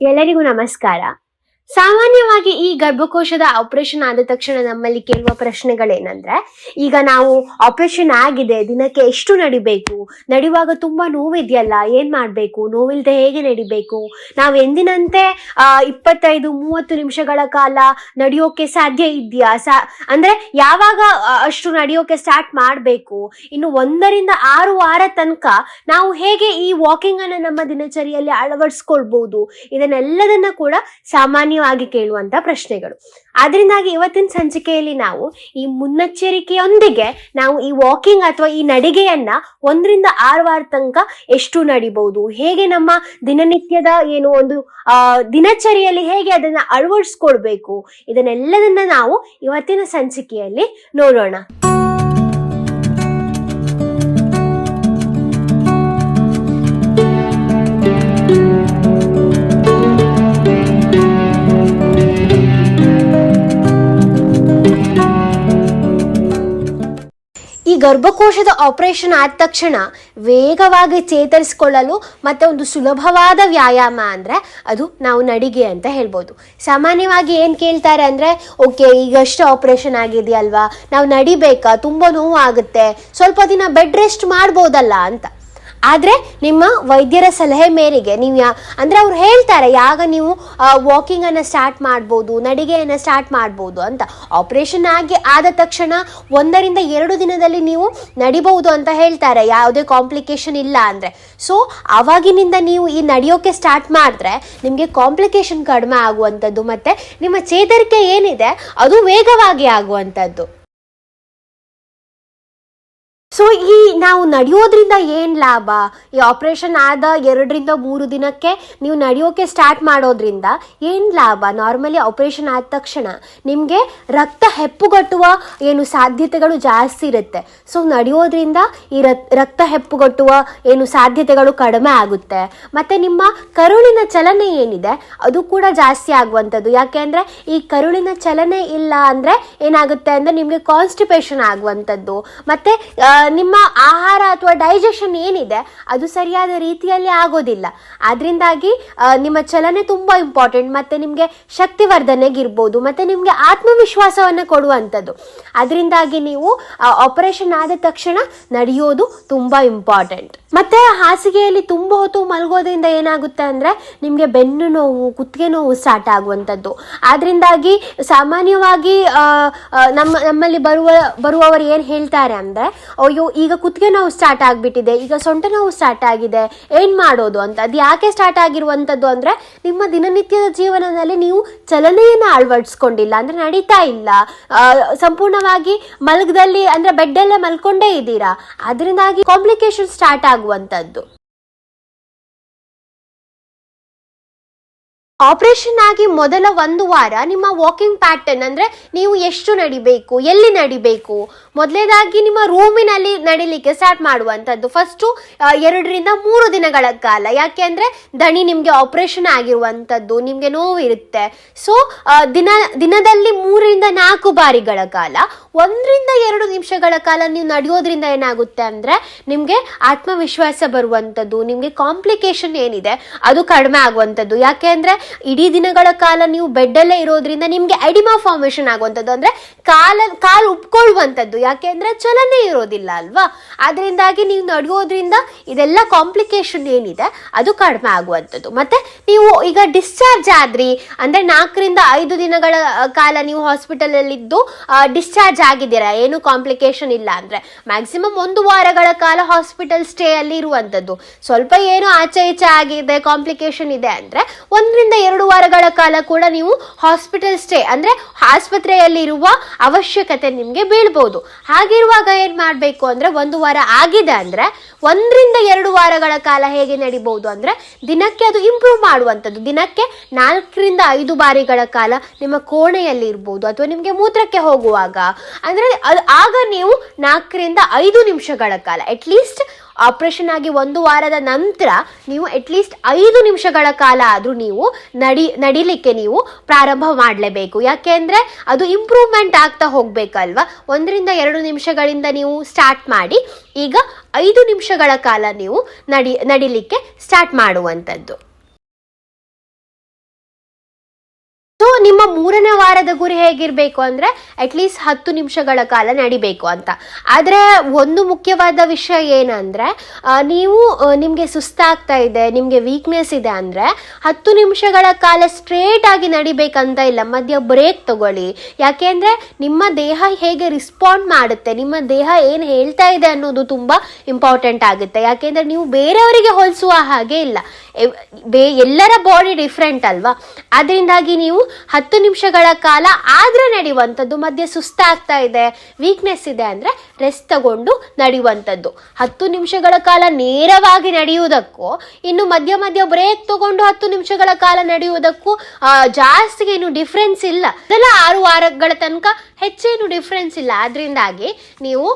ಎಲ್ಲರಿಗೂ ನಮಸ್ಕಾರ ಸಾಮಾನ್ಯವಾಗಿ ಈ ಗರ್ಭಕೋಶದ ಆಪರೇಷನ್ ಆದ ತಕ್ಷಣ ನಮ್ಮಲ್ಲಿ ಕೇಳುವ ಪ್ರಶ್ನೆಗಳೇನಂದ್ರೆ, ಈಗ ನಾವು ಆಪರೇಷನ್ ಆಗಿದೆ, ದಿನಕ್ಕೆ ಎಷ್ಟು ನಡಿಬೇಕು? ನಡಿವಾಗ ತುಂಬಾ ನೋವಿದೆಯಲ್ಲ, ಏನ್ ಮಾಡ್ಬೇಕು? ನೋವಿಲ್ದೆ ಹೇಗೆ ನಡಿಬೇಕು? ನಾವು ಎಂದಿನಂತೆ ಇಪ್ಪತ್ತೈದು, ಮೂವತ್ತು ನಿಮಿಷಗಳ ಕಾಲ ನಡೆಯೋಕೆ ಸಾಧ್ಯ ಇದೆಯಾ? ಸಾ, ಅಂದ್ರೆ ಯಾವಾಗ ಅಷ್ಟು ನಡೆಯೋಕೆ ಸ್ಟಾರ್ಟ್ ಮಾಡಬೇಕು? ಇನ್ನು ಒಂದರಿಂದ ಆರು ವಾರ ತನಕ ನಾವು ಹೇಗೆ ಈ ವಾಕಿಂಗ್ ಅನ್ನ ನಮ್ಮ ದಿನಚರಿಯಲ್ಲಿ ಅಳವಡಿಸ್ಕೊಳ್ಬಹುದು ಇದನ್ನೆಲ್ಲದನ್ನ ಕೂಡ ಸಾಮಾನ್ಯವಾಗಿ ಕೇಳುವಂತ ಪ್ರಶ್ನೆಗಳು. ಆದ್ರಿಂದಾಗಿ ಇವತ್ತಿನ ಸಂಚಿಕೆಯಲ್ಲಿ ನಾವು ಈ ಮುನ್ನೆಚ್ಚರಿಕೆಯೊಂದಿಗೆ ನಾವು ಈ ವಾಕಿಂಗ್ ಅಥವಾ ಈ ನಡಿಗೆಯನ್ನ ಒಂದರಿಂದ ಆರು ವಾರ ತನಕ ಎಷ್ಟು ನಡಿಬಹುದು, ಹೇಗೆ ನಮ್ಮ ದಿನನಿತ್ಯದ ಏನು ಒಂದು, ಆ, ದಿನಚರಿಯಲ್ಲಿ ಹೇಗೆ ಅದನ್ನ ಅಳವಡಿಸ್ಕೊಳ್ಬೇಕು ಇದನ್ನೆಲ್ಲದನ್ನ ನಾವು ಇವತ್ತಿನ ಸಂಚಿಕೆಯಲ್ಲಿ ನೋಡೋಣ. ಈ ಗರ್ಭಕೋಶದ ಆಪರೇಷನ್ ಆದ ತಕ್ಷಣ ವೇಗವಾಗಿ ಚೇತರಿಸಿಕೊಳ್ಳಲು ಮತ್ತೆ ಒಂದು ಸುಲಭವಾದ ವ್ಯಾಯಾಮ ಅಂದ್ರೆ ಅದು ನಾವು ನಡಿಗೆ ಅಂತ ಹೇಳ್ಬೋದು. ಸಾಮಾನ್ಯವಾಗಿ ಏನು ಕೇಳ್ತಾರೆ ಅಂದ್ರೆ ಓಕೆ ಈಗಷ್ಟು ಆಪರೇಷನ್ ಆಗಿದೆಯಲ್ವಾ? ನಾವು ನಡಿಬೇಕಾ? ತುಂಬ ನೋವು ಆಗುತ್ತೆ ಸ್ವಲ್ಪ ದಿನ ಬೆಡ್ ರೆಸ್ಟ್ ಮಾಡ್ಬೋದಲ್ಲ ಅಂತ. ಆದರೆ ನಿಮ್ಮ ವೈದ್ಯರ ಸಲಹೆ ಮೇರೆಗೆ ನೀವು ಯಾ ಅಂದರೆ ಅವ್ರು ಹೇಳ್ತಾರೆ, ಯಾವಾಗ ನೀವು ವಾಕಿಂಗನ್ನು ಸ್ಟಾರ್ಟ್ ಮಾಡ್ಬೋದು, ನಡಿಗೆಯನ್ನು ಸ್ಟಾರ್ಟ್ ಮಾಡ್ಬೋದು ಅಂತ. ಆಪರೇಷನ್ ಆಗಿ ಆದ ತಕ್ಷಣ ಒಂದರಿಂದ ಎರಡು ದಿನದಲ್ಲಿ ನೀವು ನಡಿಬಹುದು ಅಂತ ಹೇಳ್ತಾರೆ. ಯಾವುದೇ ಕಾಂಪ್ಲಿಕೇಶನ್ ಇಲ್ಲ ಅಂದರೆ. ಸೊ ಆವಾಗಿನಿಂದ ನೀವು ಈ ನಡೆಯೋಕ್ಕೆ ಸ್ಟಾರ್ಟ್ ಮಾಡಿದ್ರೆ ನಿಮಗೆ ಕಾಂಪ್ಲಿಕೇಶನ್ ಕಡಿಮೆ ಆಗುವಂಥದ್ದು ಮತ್ತು ನಿಮ್ಮ ಚೇತರಿಕೆ ಏನಿದೆ, ಅದು ವೇಗವಾಗಿ ಆಗುವಂಥದ್ದು. ಸೊ ಈ ನಾವು ನಡೆಯೋದ್ರಿಂದ ಏನು ಲಾಭ? ಈ ಆಪರೇಷನ್ ಆದ ಎರಡರಿಂದ ಮೂರು ದಿನಕ್ಕೆ ನೀವು ನಡೆಯೋಕೆ ಸ್ಟಾರ್ಟ್ ಮಾಡೋದ್ರಿಂದ ಏನು ಲಾಭ? ನಾರ್ಮಲಿ ಆಪರೇಷನ್ ಆದ ತಕ್ಷಣ ನಿಮಗೆ ರಕ್ತ ಹೆಪ್ಪುಗಟ್ಟುವ ಏನು ಸಾಧ್ಯತೆಗಳು ಜಾಸ್ತಿ ಇರುತ್ತೆ. ಸೊ ನಡೆಯೋದ್ರಿಂದ ಈ ರಕ್- ರಕ್ತ ಹೆಪ್ಪುಗಟ್ಟುವ ಏನು ಸಾಧ್ಯತೆಗಳು ಕಡಿಮೆ ಆಗುತ್ತೆ. ಮತ್ತು ನಿಮ್ಮ ಕರುಳಿನ ಚಲನೆ ಏನಿದೆ? ಅದು ಕೂಡ ಜಾಸ್ತಿ ಆಗುವಂಥದ್ದು. ಯಾಕೆ ಅಂದರೆ ಈ ಕರುಳಿನ ಚಲನೆ ಇಲ್ಲ ಅಂದರೆ ಏನಾಗುತ್ತೆ ಅಂದರೆ ನಿಮಗೆ ಕಾನ್ಸ್ಟಿಪೇಷನ್ ಆಗುವಂಥದ್ದು. ಮತ್ತು ನಿಮ್ಮ ಆಹಾರ ಅಥವಾ ಡೈಜೆಷನ್ ಏನಿದೆ, ಅದು ಸರಿಯಾದ ರೀತಿಯಲ್ಲಿ ಆಗೋದಿಲ್ಲ. ಅದರಿಂದಾಗಿ ನಿಮ್ಮ ಚಲನೆ ತುಂಬ ಇಂಪಾರ್ಟೆಂಟ್ ಮತ್ತು ನಿಮಗೆ ಶಕ್ತಿವರ್ಧನೆಗಿರ್ಬೋದು, ಮತ್ತು ನಿಮಗೆ ಆತ್ಮವಿಶ್ವಾಸವನ್ನು ಕೊಡುವಂಥದ್ದು. ಅದರಿಂದಾಗಿ ನೀವು ಆಪರೇಷನ್ ಆದ ತಕ್ಷಣ ನಡೆಯೋದು ತುಂಬ ಇಂಪಾರ್ಟೆಂಟ್ ಮತ್ತೆ ಹಾಸಿಗೆಯಲ್ಲಿ ತುಂಬ ಹೊತ್ತು ಮಲಗೋದ್ರಿಂದ ಏನಾಗುತ್ತೆ ಅಂದರೆ, ನಿಮಗೆ ಬೆನ್ನು ನೋವು, ಕುತ್ತಿಗೆ ನೋವು ಸ್ಟಾರ್ಟ್ ಆಗುವಂಥದ್ದು. ಆದ್ರಿಂದಾಗಿ, ಸಾಮಾನ್ಯವಾಗಿ ನಮ್ಮ, ನಮ್ಮಲ್ಲಿ ಬರುವ, ಬರುವವರು ಏನು ಹೇಳ್ತಾರೆ ಅಂದರೆ ಅಯ್ಯೋ, ಈಗ ಕುತ್ತಿಗೆ ನೋವು ಸ್ಟಾರ್ಟ್ ಆಗಿಬಿಟ್ಟಿದೆ, ಈಗ ಸೊಂಟ ನೋವು ಸ್ಟಾರ್ಟ್ ಆಗಿದೆ, ಏನು ಮಾಡೋದು ಅಂತ? ಅದು ಯಾಕೆ ಸ್ಟಾರ್ಟ್ ಆಗಿರುವಂಥದ್ದು ಅಂದರೆ, ನಿಮ್ಮ ದಿನನಿತ್ಯದ ಜೀವನದಲ್ಲಿ ನೀವು ಚಲನೆಯನ್ನು ಅಳವಡಿಸ್ಕೊಂಡಿಲ್ಲ, ಅಂದರೆ ನಡೀತಾ ಇಲ್ಲ. ಸಂಪೂರ್ಣವಾಗಿ ಮಲಗದಲ್ಲಿ, ಅಂದರೆ ಬೆಡ್ಡಲ್ಲೇ ಮಲ್ಕೊಂಡೇ ಇದ್ದೀರಾ? ಅದರಿಂದಾಗಿ ಕಾಂಪ್ಲಿಕೇಶನ್ ಸ್ಟಾರ್ಟ್ ಆಗುವಂಥದ್ದು ಆಪರೇಷನ್ ಆಗಿ ಮೊದಲ ಒಂದು ವಾರ ನಿಮ್ಮ ವಾಕಿಂಗ್ ಪ್ಯಾಟರ್ನ್ ಅಂದರೆ ನೀವು ಎಷ್ಟು ನಡಿಬೇಕು, ಎಲ್ಲಿ ನಡಿಬೇಕು? ಮೊದಲೇದಾಗಿ ನಿಮ್ಮ ರೂಮಿನಲ್ಲಿ ನಡಿಲಿಕ್ಕೆ ಸ್ಟಾರ್ಟ್ ಮಾಡುವಂಥದ್ದು. ಫಸ್ಟು ಎರಡರಿಂದ ಮೂರು ದಿನಗಳ ಕಾಲ. ಯಾಕೆ ಅಂದರೆ ದಣಿ ನಿಮಗೆ ಆಪರೇಷನ್ ಆಗಿರುವಂಥದ್ದು, ನಿಮಗೆ ನೋವು ಇರುತ್ತೆ ಸೊ ದಿನ, ದಿನದಲ್ಲಿ ಮೂರರಿಂದ ನಾಲ್ಕು ಬಾರಿಗಳ ಕಾಲ. ಒಂದರಿಂದ ಎರಡು ನಿಮಿಷಗಳ ಕಾಲ ನೀವು ನಡೆಯೋದ್ರಿಂದ ಏನಾಗುತ್ತೆ ಅಂದರೆ ನಿಮಗೆ ಆತ್ಮವಿಶ್ವಾಸ ಬರುವಂಥದ್ದು, ನಿಮಗೆ ಕಾಂಪ್ಲಿಕೇಶನ್ ಏನಿದೆ, ಅದು ಕಡಿಮೆ ಆಗುವಂಥದ್ದು. ಯಾಕೆ ಅಂದರೆ ಇಡೀ ದಿನಗಳ ಕಾಲ ನೀವು ಬೆಡ್ಡಲ್ಲೇ ಇರೋದ್ರಿಂದ ನಿಮಗೆ ಎಡಿಮಾ ಫಾರ್ಮೇಷನ್ ಆಗುವಂಥದ್ದು ಅಂದರೆ ಕಾಲ, ಕಾಲು ಉಪ್ಕೊಳ್ಳುವಂಥದ್ದು. ಯಾಕೆ ಅಂದರೆ ಚಲನೆ ಇರೋದಿಲ್ಲ ಅಲ್ವಾ? ಅದರಿಂದಾಗಿ ನೀವು ನಡೆಯೋದ್ರಿಂದ ಇದೆಲ್ಲ ಕಾಂಪ್ಲಿಕೇಶನ್ ಏನಿದೆ, ಅದು ಕಡಿಮೆ ಆಗುವಂಥದ್ದು. ಮತ್ತು ನೀವು ಈಗ ಡಿಸ್ಚಾರ್ಜ್ ಆದ್ರಿ, ಅಂದರೆ ನಾಲ್ಕರಿಂದ ಐದು ದಿನಗಳ ಕಾಲ ನೀವು ಹಾಸ್ಪಿಟಲಲ್ಲಿದ್ದು ಡಿಸ್ಚಾರ್ಜ್ ಆಗಿದ್ದೀರಾ? ಏನು ಕಾಂಪ್ಲಿಕೇಶನ್ ಇಲ್ಲ ಅಂದರೆ. ಮ್ಯಾಕ್ಸಿಮಮ್ ಒಂದು ವಾರಗಳ ಕಾಲ ಹಾಸ್ಪಿಟಲ್ ಸ್ಟೇ ಅಲ್ಲಿ ಇರುವಂಥದ್ದು. ಸ್ವಲ್ಪ ಏನೋ ಆಚೆ ಈಚೆ ಆಗಿದೆ ಕಾಂಪ್ಲಿಕೇಶನ್ ಇದೆ ಅಂದರೆ ಒಂದರಿಂದ ಎರಡು ವಾರಗಳ ಕಾಲ ಕೂಡ ನೀವು ಹಾಸ್ಪಿಟಲ್ ಸ್ಟೇ ಅಂದರೆ ಆಸ್ಪತ್ರೆಯಲ್ಲಿ ಇರುವ ಅವಶ್ಯಕತೆ ನಿಮಗೆ ಬೀಳ್ಬೋದು. ಹಾಗಿರುವಾಗ ಏನು ಮಾಡಬೇಕು ಅಂದರೆ ಒಂದು ವಾರ ಆಗಿದೆ ಅಂದರೆ ಒಂದರಿಂದ ಎರಡು ವಾರಗಳ ಕಾಲ ಹೇಗೆ ನಡಿಬಹುದು ಅಂದರೆ ದಿನಕ್ಕೆ ಅದು ಇಂಪ್ರೂವ್ ಮಾಡುವಂಥದ್ದು. ದಿನಕ್ಕೆ ನಾಲ್ಕರಿಂದ ಐದು ಬಾರಿಗಳ ಕಾಲ ನಿಮ್ಮ ಕೋಣೆಯಲ್ಲಿ ಇರ್ಬೋದು ಅಥವಾ ನಿಮಗೆ ಮೂತ್ರಕ್ಕೆ ಹೋಗುವಾಗ. ಅಂದರೆ ಅದು ಆಗ ನೀವು ನಾಲ್ಕರಿಂದ ಐದು ನಿಮಿಷಗಳ ಕಾಲ ಅಟ್ಲೀಸ್ಟ್ ಆಪರೇಷನ್ ಆಗಿ ಒಂದು ವಾರದ ನಂತರ ನೀವು ಅಟ್ಲೀಸ್ಟ್ ಐದು ನಿಮಿಷಗಳ ಕಾಲ ಆದರೂ ನೀವು ನಡಿ, ನಡಿಲಿಕ್ಕೆ ನೀವು ಪ್ರಾರಂಭ ಮಾಡಲೇಬೇಕು. ಯಾಕೆ ಅಂದರೆ ಅದು ಇಂಪ್ರೂವ್ಮೆಂಟ್ ಆಗ್ತಾ ಹೋಗಬೇಕಲ್ವ? ಒಂದರಿಂದ ಎರಡು ನಿಮಿಷಗಳಿಂದ ನೀವು ಸ್ಟಾರ್ಟ್ ಮಾಡಿ, ಈಗ ಐದು ನಿಮಿಷಗಳ ಕಾಲ ನೀವು ನಡಿ, ನಡಿಲಿಕ್ಕೆ ಸ್ಟಾರ್ಟ್ ಮಾಡುವಂಥದ್ದು. ಸೊ ನಿಮ್ಮ ಮೂರನೇ ವಾರದ ಗುರಿ ಹೇಗಿರಬೇಕು ಅಂದರೆ ಅಟ್ಲೀಸ್ಟ್ ಹತ್ತು ನಿಮಿಷಗಳ ಕಾಲ ನಡಿಬೇಕು ಅಂತ. ಆದರೆ ಒಂದು ಮುಖ್ಯವಾದ ವಿಷಯ ಏನಂದರೆ ನೀವು ನಿಮಗೆ ಸುಸ್ತಾಗ್ತಾ ಇದೆ, ನಿಮಗೆ ವೀಕ್ನೆಸ್ ಇದೆ ಅಂದರೆ ಹತ್ತು ನಿಮಿಷಗಳ ಕಾಲ ಸ್ಟ್ರೇಟ್ ಆಗಿ ನಡಿಬೇಕಂತ ಇಲ್ಲ. ಮಧ್ಯ ಬ್ರೇಕ್ ತಗೊಳ್ಳಿ. ಯಾಕೆಂದರೆ ನಿಮ್ಮ ದೇಹ ಹೇಗೆ ರಿಸ್ಪಾಂಡ್ ಮಾಡುತ್ತೆ, ನಿಮ್ಮ ದೇಹ ಏನು ಹೇಳ್ತಾ ಇದೆ ಅನ್ನೋದು ತುಂಬ ಇಂಪಾರ್ಟೆಂಟ್ ಆಗುತ್ತೆ. ಯಾಕೆಂದರೆ ನೀವು ಬೇರೆಯವರಿಗೆ ಹೋಲಿಸುವ ಹಾಗೆ ಇಲ್ಲ. ಬೇ, ಎಲ್ಲರ ಬಾಡಿ ಡಿಫ್ರೆಂಟ್ ಅಲ್ವಾ? ಅದರಿಂದಾಗಿ ನೀವು ಹತ್ತು ನಿಮಿಷಗಳ ಕಾಲ ಆದರೆ ನಡೆಯುವಂಥದ್ದು, ಮಧ್ಯೆ ಸುಸ್ತಾಗ್ತಾ ಇದೆ ವೀಕ್ನೆಸ್ ಇದೆ ಅಂದರೆ ರೆಸ್ಟ್ ತಗೊಂಡು ನಡೆಯುವಂಥದ್ದು. ಹತ್ತು ನಿಮಿಷಗಳ ಕಾಲ ನೇರವಾಗಿ ನಡೆಯುವುದಕ್ಕೂ, ಇನ್ನು ಮಧ್ಯ ಮಧ್ಯ ಬ್ರೇಕ್ ತಗೊಂಡು ಹತ್ತು ನಿಮಿಷಗಳ ಕಾಲ ನಡೆಯುವುದಕ್ಕೂ ಜಾಸ್ತಿ ಏನು ಡಿಫ್ರೆನ್ಸ್ ಇಲ್ಲ. ಅದೆಲ್ಲ ಆರು ವಾರಗಳ ತನಕ ಹೆಚ್ಚೇನು ಡಿಫ್ರೆನ್ಸ್ ಇಲ್ಲ. ಅದರಿಂದಾಗಿ ನೀವು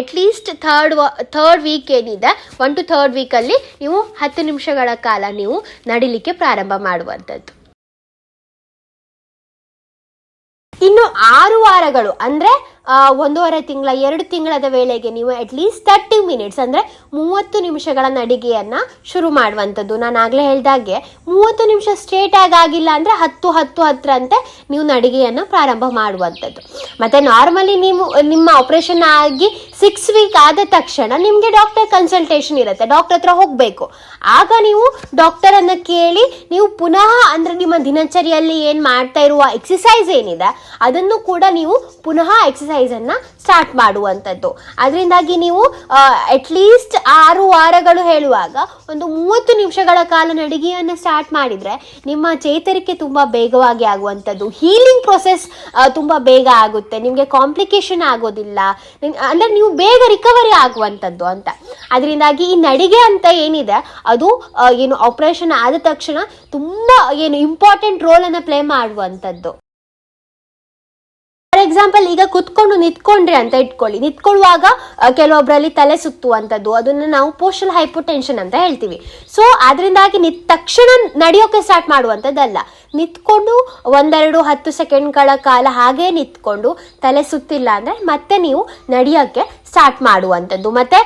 at least third third week ಏನಿದೆ ಒನ್ ಟು ಥರ್ಡ್ ವೀಕಲ್ಲಿ ನೀವು ಹತ್ತು ನಿಮಿಷಗಳ ಕಾಲ ನೀವು ನಡಿಲಿಕ್ಕೆ ಪ್ರಾರಂಭ ಮಾಡುವಂಥದ್ದು. ಇನ್ನು ಆರು ವಾರಗಳು ಅಂದ್ರೆ ಒಂದೂವರೆ ತಿಂಗಳ, ಎರಡು ತಿಂಗಳದ ವೇಳೆಗೆ ನೀವು ಅಟ್ಲೀಸ್ಟ್ ತರ್ಟಿ ಮಿನಿಟ್ಸ್ ಅಂದರೆ ಮೂವತ್ತು ನಿಮಿಷಗಳ ನಡಿಗೆಯನ್ನು ಶುರು ಮಾಡುವಂಥದ್ದು. ನಾನು ಆಗಲೇ ಹೇಳಿದಾಗೆ ಮೂವತ್ತು ನಿಮಿಷ ಸ್ಟ್ರೇಟ್ ಆಗಿ ಆಗಿಲ್ಲ ಅಂದರೆ ಹತ್ತು ಹತ್ತು, ಹತ್ತರಂತೆ ನೀವು ನಡಿಗೆಯನ್ನು ಪ್ರಾರಂಭ ಮಾಡುವಂಥದ್ದು. ಮತ್ತು ನಾರ್ಮಲಿ ನೀವು, ನಿಮ್ಮ ಆಪರೇಷನ್ ಆಗಿ ಸಿಕ್ಸ್ ವೀಕ್ ಆದ ತಕ್ಷಣ ನಿಮಗೆ ಡಾಕ್ಟರ್ ಕನ್ಸಲ್ಟೇಷನ್ ಇರುತ್ತೆ. ಡಾಕ್ಟರ್ ಹತ್ರ ಹೋಗಬೇಕು. ಆಗ ನೀವು ಡಾಕ್ಟರನ್ನು ಕೇಳಿ ನೀವು ಪುನಃ ಅಂದರೆ ನಿಮ್ಮ ದಿನಚರಿಯಲ್ಲಿ ಏನು ಮಾಡ್ತಾ ಇರುವ ಎಕ್ಸಸೈಸ್ ಏನಿದೆ, ಅದನ್ನು ಕೂಡ ನೀವು ಪುನಃ ಎಕ್ಸಸೈಸ್ ಅನ್ನ ಸ್ಟಾರ್ಟ್ ಮಾಡುವಂಥದ್ದು. ಅದರಿಂದಾಗಿ ನೀವು ಅಟ್ಲೀಸ್ಟ್ ಆರು ವಾರಗಳು ಹೇಳುವಾಗ ಒಂದು ಮೂವತ್ತು ನಿಮಿಷಗಳ ಕಾಲ ನಡಿಗೆಯನ್ನು ಸ್ಟಾರ್ಟ್ ಮಾಡಿದ್ರೆ ನಿಮ್ಮ ಚೇತರಿಕೆ ತುಂಬ ಬೇಗವಾಗಿ ಆಗುವಂಥದ್ದು. ಹೀಲಿಂಗ್ ಪ್ರೊಸೆಸ್ ತುಂಬ ಬೇಗ ಆಗುತ್ತೆ. ನಿಮಗೆ ಕಾಂಪ್ಲಿಕೇಶನ್ ಆಗೋದಿಲ್ಲ. ಅಂದ್ರೆ ನೀವು ಬೇಗ ರಿಕವರಿ ಆಗುವಂಥದ್ದು ಅಂತ. ಅದರಿಂದಾಗಿ ಈ ನಡಿಗೆ ಅಂತ ಏನಿದೆ, ಅದು ಏನು ಆಪರೇಷನ್ ಆದ ತಕ್ಷಣ ತುಂಬ ಏನು ಇಂಪಾರ್ಟೆಂಟ್ ರೋಲನ್ನು ಪ್ಲೇ ಮಾಡುವಂಥದ್ದು. ಫಾರ್ ಎಕ್ಸಾಂಪಲ್ ಈಗ ಕುತ್ಕೊಂಡು ನಿತ್ಕೊಂಡ್ರಿ ಅಂತ ಇಟ್ಕೊಳ್ಳಿ. ನಿತ್ಕೊಳ್ಳುವಾಗ ಕೆಲವೊಬ್ಬರಲ್ಲಿ ತಲೆ ಸುತ್ತುವಂಥದ್ದು. ಅದನ್ನು ನಾವು ಪೋಸ್ಟಲ್ ಹೈಪೋಟೆನ್ಷನ್ ಅಂತ ಹೇಳ್ತೀವಿ. ಸೊ ಅದರಿಂದಾಗಿ ನಿತ್ ತಕ್ಷಣ ನಡೆಯೋಕೆ ಸ್ಟಾರ್ಟ್ ಮಾಡುವಂಥದ್ದಲ್ಲ. ನಿತ್ಕೊಂಡು ಒಂದೆರಡು ಹತ್ತು ಸೆಕೆಂಡ್ಗಳ ಕಾಲ ಹಾಗೇ ನಿಂತ್ಕೊಂಡು ತಲೆ ಸುತ್ತಿಲ್ಲ ಅಂದರೆ ಮತ್ತೆ ನೀವು ನಡೆಯೋಕ್ಕೆ ಸ್ಟಾರ್ಟ್ ಮಾಡುವಂಥದ್ದು. ಮತ್ತೆ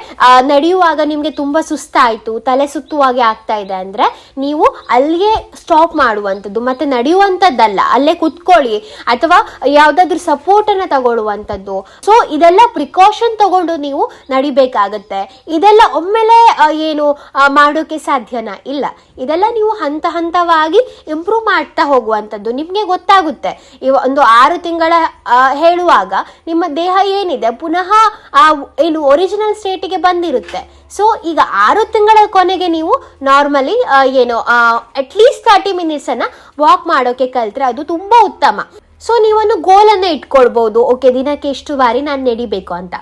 ನಡೆಯುವಾಗ ನಿಮಗೆ ತುಂಬ ಸುಸ್ತಾಯಿತು, ತಲೆ ಸುತ್ತುವಾಗೆ ಆಗ್ತಾ ಇದೆ ಅಂದರೆ ನೀವು ಅಲ್ಲಿಗೆ ಸ್ಟಾಪ್ ಮಾಡುವಂಥದ್ದು. ಮತ್ತೆ ನಡೆಯುವಂಥದ್ದಲ್ಲ, ಅಲ್ಲೇ ಕುತ್ಕೊಳ್ಳಿ. ಅಥವಾ ಯಾವುದಾದ್ರೂ ಸಪೋರ್ಟನ್ನು ತಗೊಳ್ಳುವಂಥದ್ದು. ಸೊ ಇದೆಲ್ಲ ಪ್ರಿಕಾಷನ್ ತಗೊಂಡು ನೀವು ನಡಿಬೇಕಾಗತ್ತೆ. ಇದೆಲ್ಲ ಒಮ್ಮೆಲೆ ಏನು ಮಾಡೋಕ್ಕೆ ಮಾಡೋಕೆ ಸಾಧ್ಯನಾ ಇಲ್ಲ. ಇದೆಲ್ಲ ನೀವು ಹಂತ ಹಂತವಾಗಿ ಇಂಪ್ರೂವ್ ಮಾಡ್ತಾ ಹೋಗುವಂಥದ್ದು. ನಿಮಗೆ ಗೊತ್ತಾಗುತ್ತೆ. ಇವ ಒಂದು ಆರು ತಿಂಗಳ ಹೇಳುವಾಗ ನಿಮ್ಮ ದೇಹ ಏನಿದೆ ಪುನಃ ಆ, ಏನು ಒರಿಜಿನಲ್ ಸ್ಟೇಟಿಗೆ ಬಂದಿರುತ್ತೆ. ಸೊ ಈಗ ಆರು ತಿಂಗಳ ಕೊನೆಗೆ ನೀವು ನಾರ್ಮಲಿ ಏನು ಅಟ್ಲೀಸ್ಟ್ ತರ್ಟಿ ಮಿನಿಟ್ಸನ್ನು ವಾಕ್ ಮಾಡೋಕ್ಕೆ ಕಲಿತ್ರೆ ಅದು ತುಂಬ ಉತ್ತಮ. ಸೊ ನೀವೊಂದು ಗೋಲನ್ನು ಇಟ್ಕೊಳ್ಬೋದು. ಓಕೆ ದಿನಕ್ಕೆ ಎಷ್ಟು ಬಾರಿ ನಾನು ನಡಿಬೇಕು ಅಂತ.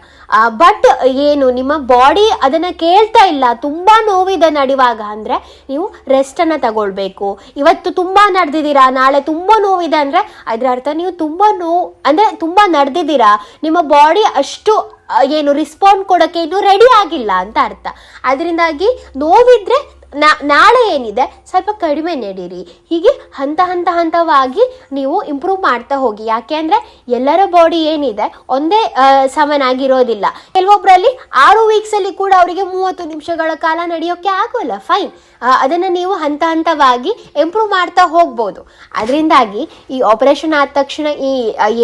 ಬಟ್ ಏನು, ನಿಮ್ಮ ಬಾಡಿ ಅದನ್ನು ಕೇಳ್ತಾ ಇಲ್ಲ. ತುಂಬ ನೋವಿದೆ ನಡಿವಾಗ ಅಂದರೆ ನೀವು ರೆಸ್ಟನ್ನು ತಗೊಳ್ಬೇಕು. ಇವತ್ತು ತುಂಬ ನಡೆದಿದ್ದೀರಾ? ನಾಳೆ ತುಂಬ ನೋವಿದೆ ಅಂದರೆ ಅದರ ಅರ್ಥ ನೀವು ತುಂಬ ನೋವು ಅಂದರೆ ತುಂಬ ನಡೆದಿದ್ದೀರಾ? ನಿಮ್ಮ ಬಾಡಿ ಅಷ್ಟು ಏನು ರಿಸ್ಪಾಂಡ್ ಕೊಡೋಕ್ಕೆ ಇನ್ನೂ ರೆಡಿ ಆಗಿಲ್ಲ ಅಂತ ಅರ್ಥ. ಅದರಿಂದಾಗಿ ನೋವಿದ್ರೆ ನಾಳೆ ಏನಿದೆ ಸ್ವಲ್ಪ ಕಡಿಮೆ ನಡೀರಿ. ಹೀಗೆ ಹಂತ ಹಂತ ಹಂತವಾಗಿ ನೀವು ಇಂಪ್ರೂವ್ ಮಾಡ್ತಾ ಹೋಗಿ. ಯಾಕೆ ಅಂದರೆ ಎಲ್ಲರ ಬಾಡಿ ಏನಿದೆ ಒಂದೇ ಸಮನಾಗಿರೋದಿಲ್ಲ. ಕೆಲವೊಬ್ಬರಲ್ಲಿ ಆರು ವೀಕ್ಸಲ್ಲಿ ಕೂಡ ಅವರಿಗೆ ಮೂವತ್ತು ನಿಮಿಷಗಳ ಕಾಲ ನಡೆಯೋಕ್ಕೆ ಆಗೋಲ್ಲ. ಫೈನ್ ಅದನ್ನು ನೀವು ಹಂತ ಹಂತವಾಗಿ ಇಂಪ್ರೂವ್ ಮಾಡ್ತಾ ಹೋಗ್ಬೋದು. ಅದರಿಂದಾಗಿ ಈ ಆಪರೇಷನ್ ಆದ ತಕ್ಷಣ ಈ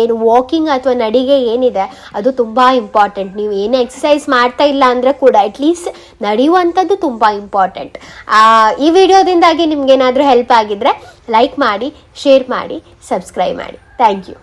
ಏನು ವಾಕಿಂಗ್ ಅಥವಾ ನಡಿಗೆ ಏನಿದೆ ಅದು ತುಂಬ ಇಂಪಾರ್ಟೆಂಟ್ ನೀವು ಏನೇ ಎಕ್ಸಸೈಸ್ ಮಾಡ್ತಾ ಇಲ್ಲ ಅಂದರೆ ಕೂಡ ಅಟ್ಲೀಸ್ಟ್ ನಡೆಯುವಂಥದ್ದು ತುಂಬ ಇಂಪಾರ್ಟೆಂಟ್ ಈ ವಿಡಿಯೋದಿಂದಾಗಿ ನಿಮ್ಗೇನಾದರೂ ಹೆಲ್ಪ್ ಆಗಿದ್ರೆ ಲೈಕ್ ಮಾಡಿ ಶೇರ್ ಮಾಡಿ ಸಬ್ಸ್ಕ್ರೈಬ್ ಮಾಡಿ. Thank you